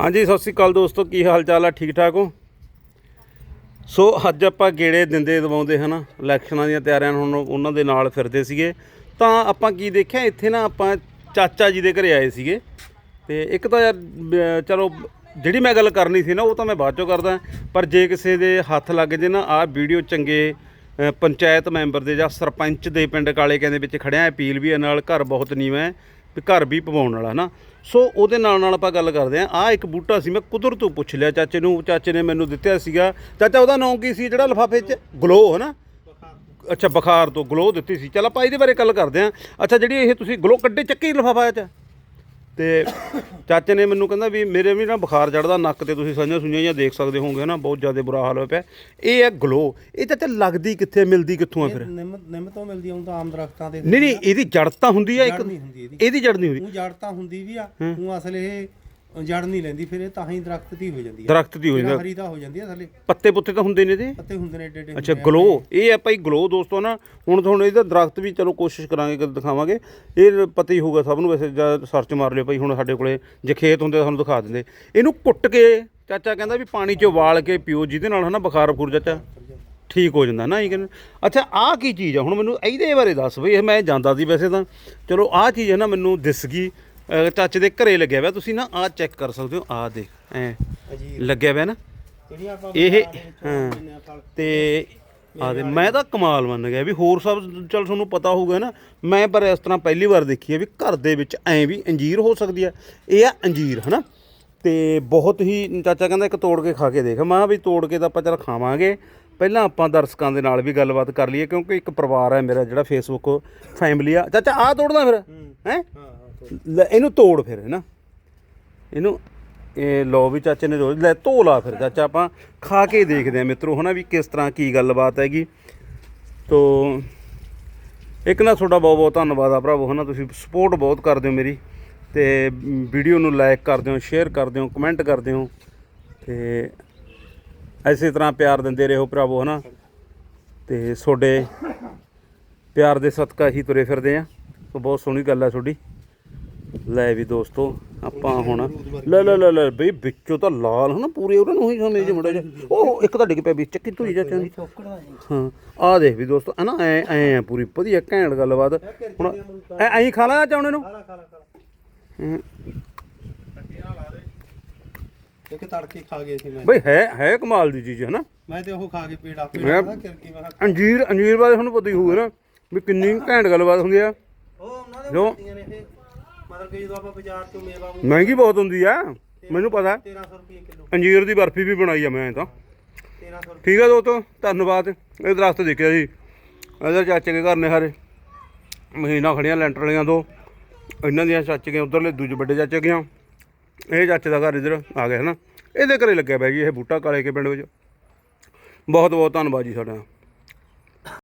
ਹਾਂਜੀ, ਸਤਿ ਸ੍ਰੀ ਅਕਾਲ ਦੋਸਤੋ, ਕੀ ਹਾਲ ਚਾਲ ਆ? ਠੀਕ ਠਾਕ ਹੋ? ਸੋ, ਅੱਜ ਆਪਾਂ ਗੇੜੇ ਦਿੰਦੇ ਦਵਾਉਂਦੇ, ਹਨਾ? ਇਲੈਕਸ਼ਨਾਂ ਦੀਆਂ ਤਿਆਰੀਆਂ ਹੁਣ ਉਹਨਾਂ ਦੇ ਨਾਲ ਫਿਰਦੇ ਸੀਗੇ। ਤਾਂ ਆਪਾਂ ਕੀ ਦੇਖਿਆ, ਇੱਥੇ ਨਾ ਆਪਾਂ ਚਾਚਾ ਜੀ ਦੇ ਘਰੇ ਆਏ ਸੀਗੇ। ਤੇ ਇੱਕ ਤਾਂ ਯਾਰ ਚਲੋ, ਜਿਹੜੀ ਮੈਂ ਗੱਲ ਕਰਨੀ ਸੀ ਨਾ, ਉਹ ਤਾਂ ਮੈਂ ਬਾਅਦ ਚੋਂ ਕਰਦਾ। ਪਰ ਜੇ ਕਿਸੇ ਦੇ ਹੱਥ ਲੱਗ ਜੇ ਨਾ, ਆਹ ਵੀਡੀਓ ਚੰਗੇ ਪੰਚਾਇਤ ਮੈਂਬਰ ਦੇ ਜਾਂ ਸਰਪੰਚ ਦੇ ਪਿੰਡ ਕਾਲੇ ਕਹਿੰਦੇ ਵਿੱਚ ਖੜਿਆ, ਅਪੀਲ ਵੀ ਹੈ ਨਾਲ ਘਰ ਬਹੁਤ ਨੀਵਾਂ ਹੈ। ਵੀ ਘਰ ਵੀ ਪਵਾਉਣ ਵਾਲਾ ਨਾ ਸੋ ਉਹਦੇ ਨਾਲ ਨਾਲ ਆਪਾਂ ਗੱਲ ਕਰਦੇ ਆਂ ਆ ਇੱਕ ਬੂਟਾ ਸੀ, ਮੈਂ ਕੁਦਰਤ ਤੋਂ ਪੁੱਛ ਲਿਆ ਚਾਚੇ ਨੂੰ, ਚਾਚੇ ਨੇ ਮੈਨੂੰ ਦਿੱਤਾ ਸੀਗਾ। ਚਾਚਾ, ਉਹਦਾ ਨਾਮ ਕੀ ਸੀ? ਜਿਹੜਾ ਲਿਫਾਫੇ 'ਚ? ਗਲੋ ਹੈ ਨਾ ਅੱਛਾ, ਬੁਖਾਰ ਤੋਂ ਗਲੋ ਦਿੱਤੀ ਸੀ। ਚਲ ਆਪਾਂ ਇਹਦੇ ਬਾਰੇ ਗੱਲ ਕਰਦੇ ਆਂ ਅੱਛਾ, ਜਿਹੜੀ ਇਹ ਤੁਸੀਂ ਗਲੋ ਕੱਢੇ ਚੱਕੀ ਲਿਫਾਫਾ ਚ? ਤੇ ਚਾਚੇ ਨੇ ਮੈਨੂੰ ਕਹਿੰਦਾ ਵੀ ਮੇਰੇ ਵੀ ਨਾ ਬੁਖਾਰ ਚੜਦਾ ਨੱਕ ਤੇ ਤੁਸੀਂ ਸਾਂਝਾਂ ਸੁਈਆਂ ਜਾਂ ਦੇਖ ਸਕਦੇ ਹੋਵੋਗੇ ਨਾ ਬਹੁਤ ਜ਼ਿਆਦਾ ਬੁਰਾ ਹਾਲ ਹੋਇਆ ਪਿਆ। ਇਹ ਹੈ ਗਲੋ ਇਹ ਚਾਚਾ ਲੱਗਦੀ ਕਿੱਥੇ ਮਿਲਦੀ ਕਿੱਥੋਂ ਆ ਫਿਰ? ਨਿੰਮ ਨਿੰਮ ਤੋਂ ਮਿਲਦੀ ਤਾਂ ਆਮ ਦਰਖਤਾਂ ਤੇ ਨਹੀਂ ਨਹੀਂ ਇਹਦੀ ਜੜ ਤਾਂ ਹੁੰਦੀ ਆ ਇੱਕ। ਇਹਦੀ। ਜੜ ਨਹੀਂ ਹੁੰਦੀ। ਉਹ ਜੜ ਤਾਂ ਹੁੰਦੀ ਵੀ ਆ। ਉਹ ਅਸਲ ਇਹ ਜੜ ਨਹੀਂ ਲੈਂਦੀ ਫਿਰ ਇਹ ਤਾਂ ਹੀ ਦਰਖਤ ਦੀ ਹੋ ਜਾਂਦੀ ਆ ਦਰਖਤ ਦੀ ਹੋ ਜਾਂਦਾ ਹਰੀ ਤਾਂ ਹੋ ਜਾਂਦੀ ਆ ਥੱਲੇ। ਪੱਤੇ ਪੁੱਤੇ ਤਾਂ ਹੁੰਦੇ ਨੇ ਇਹਦੇ? ਪੱਤੇ ਹੁੰਦੇ ਨੇ ਏਡੇ ਏਡੇ ਅੱਛਾ ਗਲੋ ਇਹ ਹੈ ਭਾਈ ਗਲੋ ਦੋਸਤੋ ਨਾ ਹੁਣ ਤੁਹਾਨੂੰ ਇਹਦਾ ਦਰਖਤ ਵੀ ਚਲੋ ਕੋਸ਼ਿਸ਼ ਕਰਾਂਗੇ ਕਦੇ ਦਿਖਾਵਾਂਗੇ। ਇਹ ਪਤਾ ਹੀ ਹੋਊਗਾ ਸਭ ਨੂੰ ਵੈਸੇ ਜਦ ਸਰਚ ਮਾਰ ਲਿਓ ਭਾਈ ਹੁਣ ਸਾਡੇ ਕੋਲੇ ਜੇ ਖੇਤ ਹੁੰਦੇ ਤਾਂ ਤੁਹਾਨੂੰ ਦਿਖਾ ਦਿੰਦੇ। ਇਹਨੂੰ ਕੁੱਟ ਕੇ ਚਾਚਾ ਕਹਿੰਦਾ ਵੀ ਪਾਣੀ 'ਚ ਉਬਾਲ ਕੇ ਪੀਓ ਜਿਹਦੇ ਨਾਲ ਹਨਾ ਬੁਖਾਰ ਬਖੂਰ ਚਾਚਾ। ਠੀਕ ਹੋ ਜਾਂਦਾ ਨਾ ਇਹ ਕਹਿੰਦੇ। ਅੱਛਾ ਆਹ ਕੀ ਚੀਜ਼ ਆ? ਹੁਣ ਮੈਨੂੰ ਇਹਦੇ ਬਾਰੇ ਦੱਸ ਬਈ ਮੈਂ ਜਾਂਦਾ ਸੀ ਵੈਸੇ ਤਾਂ। ਚਲੋ ਆਹ ਚੀਜ਼ ਹੈ ਨਾ ਮੈਨੂੰ ਦਿਸ ਗਈ। ਚਾਚੇ ਦੇ ਘਰੇ ਲੱਗਿਆ ਹੋਇਆ ਤੁਸੀਂ ਨਾ ਆਹ ਚੈੱਕ ਕਰ ਸਕਦੇ ਹੋ ਆਹ ਦੇਖ ਐ ਲੱਗਿਆ ਹੋਇਆ ਨਾ। ਇਹ ਦੇ ਹਾਂ ਆ ਤੇ ਆ ਦੇ ਮੈਂ ਤਾਂ ਕਮਾਲ ਮੰਨ ਗਿਆ ਵੀ ਹੋਰ ਸਭ ਚਲ ਤੁਹਾਨੂੰ ਪਤਾ ਹੋਊਗਾ ਨਾ ਮੈਂ ਪਰ ਇਸ ਤਰ੍ਹਾਂ ਪਹਿਲੀ ਵਾਰ ਦੇਖੀ ਹੈ ਵੀ ਘਰ ਦੇ ਵਿੱਚ ਐਂ ਵੀ ਅੰਜੀਰ ਹੋ ਸਕਦੀ ਹੈ ਇਹ ਆ ਅੰਜੀਰ ਹਨਾ? ਤੇ ਬਹੁਤ ਹੀ ਚਾਚਾ ਕਹਿੰਦਾ ਇੱਕ ਤੋੜ ਕੇ ਖਾ ਕੇ ਦੇਖ ਮੈਂ ਵੀ ਤੋੜ ਕੇ ਤਾਂ ਆਪਾਂ ਚਲ ਖਾਵਾਂਗੇ। ਪਹਿਲਾਂ ਆਪਾਂ ਦਰਸ਼ਕਾਂ ਦੇ ਨਾਲ ਵੀ ਗੱਲਬਾਤ ਕਰ ਲਈਏ ਕਿਉਂਕਿ ਇੱਕ ਪਰਿਵਾਰ ਹੈ ਮੇਰਾ ਜਿਹੜਾ ਫੇਸਬੁੱਕ ਫੈਮਿਲੀ ਆ। ਚਾਚਾ ਆ ਤੋੜਨਾ ਫਿਰ ਹਾਂ। ਲੈ, ਇਹਨੂੰ ਤੋੜ ਫਿਰ ਹੈ ਨਾ ਇਹਨੂੰ, ਇਹ ਲੋ ਵੀ ਚਾਚੇ ਨੇ ਰੋਜ਼, ਲੈ ਧੋ ਲਾ ਫਿਰ ਚਾਚਾ ਆਪਾਂ, ਖਾ ਕੇ ਦੇਖਦੇ ਆ ਮਿੱਤਰੋ, ਹਨਾ ਵੀ ਕਿਸ ਤਰ੍ਹਾਂ ਕੀ ਗੱਲਬਾਤ ਹੈਗੀ। ਤੋ, ਇੱਕ ਨਾ ਤੁਹਾਡਾ ਬਹੁਤ ਬਹੁਤ ਧੰਨਵਾਦ ਆ ਭਰਾਵੋ, ਹਨਾ? ਤੁਸੀਂ ਸਪੋਰਟ ਬਹੁਤ ਕਰਦੇ ਹੋ ਮੇਰੀ, ਤੇ ਵੀਡੀਓ ਨੂੰ ਲਾਈਕ ਕਰਦੇ ਹੋ ਸ਼ੇਅਰ ਕਰਦੇ ਹੋ ਕਮੈਂਟ ਕਰਦੇ ਹੋ, ਤੇ ਐਸੇ ਤਰ੍ਹਾਂ ਪਿਆਰ ਦਿੰਦੇ ਰਹੋ ਭਰਾਵੋ, ਹਨਾ? ਤੇ ਤੁਹਾਡੇ ਪਿਆਰ ਦੇ ਸਦਕਾ ਹੀ ਤੁਰੇ ਫਿਰਦੇ ਆ। ਸੋ ਬਹੁਤ ਸੋਹਣੀ ਗੱਲ ਹੈ ਤੁਹਾਡੀ। ਲੈ ਵੀ ਦੋਸਤੋ ਆਪਾਂ ਹੁਣ ਲੈ ਲੈ ਲੈ ਲੈ ਬਈ ਵਿੱਚੋਂ ਤਾਂ ਲਾਲ ਹਨਾ ਪੂਰੇ ਉਹਨਾਂ ਨੂੰ ਹੀ ਸਮੇਂ ਜੇ ਮੁੰਡਾ ਜਿਹਾ। ਉਹ ਇੱਕ ਤਾਂ ਡਿੱਗ ਪਿਆ ਵਿੱਚ ਚੱਕੀ ਧੂਈ ਜਾ। ਚੰਦੀ ਹਾਂ ਆ ਦੇਖ ਵੀ ਦੋਸਤੋ ਹਨਾ ਐ ਐ ਆ ਪੂਰੀ ਵਧੀਆ ਘੈਂਟ ਗੱਲਬਾਤ। ਹੁਣ ਐ ਐਂ ਖਾ ਲਾ ਚਾਉਣੇ ਨੂੰ। ਇੱਕ ਤੜਕੇ ਖਾ ਗਏ ਸੀ ਮੈਂ। ਬਈ ਹੈ ਹੈ ਕਮਾਲ ਦੀ ਚੀਜ਼ ਹੈ ਨਾ ਮੈਂ ਤੇ ਉਹ ਖਾ ਕੇ ਪੇੜਾ ਮੈਂ- ਪੇੜਾ ਨਾ ਕਿਰਕੀ ਮੈਂ ਅੰਜੀਰ ਅੰਜੀਰ ਬਾਰੇ ਤੁਹਾਨੂੰ ਪਤਾ ਹੀ ਹੋਊਗਾ ਨਾ ਵੀ ਕਿੰਨੀ ਘੈਂਟ ਗੱਲਬਾਤ ਹੁੰਦੀ ਆ। ਉਹ ਉਹਨਾਂ ਦੇ ਜੋ- ਹੁੰਦੀਆਂ ਨੇ ਇਹ। ਮਤਲਬ ਕਿ ਜਦੋਂ ਆਪਾਂ ਬਾਜ਼ਾਰ ਤੋਂ ਮੇਵਾ ਮੂਵਾ ਮਹਿੰਗੀ ਬਹੁਤ ਹੁੰਦੀ ਆ ਮੈਨੂੰ ਪਤਾ। 1300 ਰੁਪਏ ਕਿਲੋ। ਅੰਜੀਰ ਦੀ ਬਰਫੀ ਵੀ ਬਣਾਈ ਆ ਮੈਂ ਤਾਂ। 1300 ਰੁਪਏ। ਠੀਕ ਹੈ ਦੋਸਤੋ ਧੰਨਵਾਦ। ਇਹ ਦਰਖਤ ਦੇਖਿਆ ਜੀ। ਇਧਰ ਚਾਚੇ ਦੇ ਘਰ ਨੇ ਸਾਰੇ। ਮਹੀਨਾ ਖੜੀਆਂ ਲੈਂਟਰ ਵਾਲੀਆਂ ਦੋ। ਇਹਨਾਂ ਦੀਆਂ ਚਾਚੇ ਕੇ ਉਧਰਲੇ ਦੂਜੇ ਵੱਡੇ ਚਾਚੇ ਗਿਆ ਇਹ ਚਾਚੇ ਦਾ ਘਰ ਇਧਰ ਆ ਗਿਆ ਹੈ ਨਾ ਇਹਦੇ ਘਰੇ ਲੱਗਿਆ ਪਿਆ ਜੀ ਇਹ ਬੂਟਾ ਕਾਲੇ ਕੇ ਪਿੰਡ ਵਿੱਚ। ਬਹੁਤ ਬਹੁਤ ਧੰਨਵਾਦ ਜੀ ਸਾਡਾ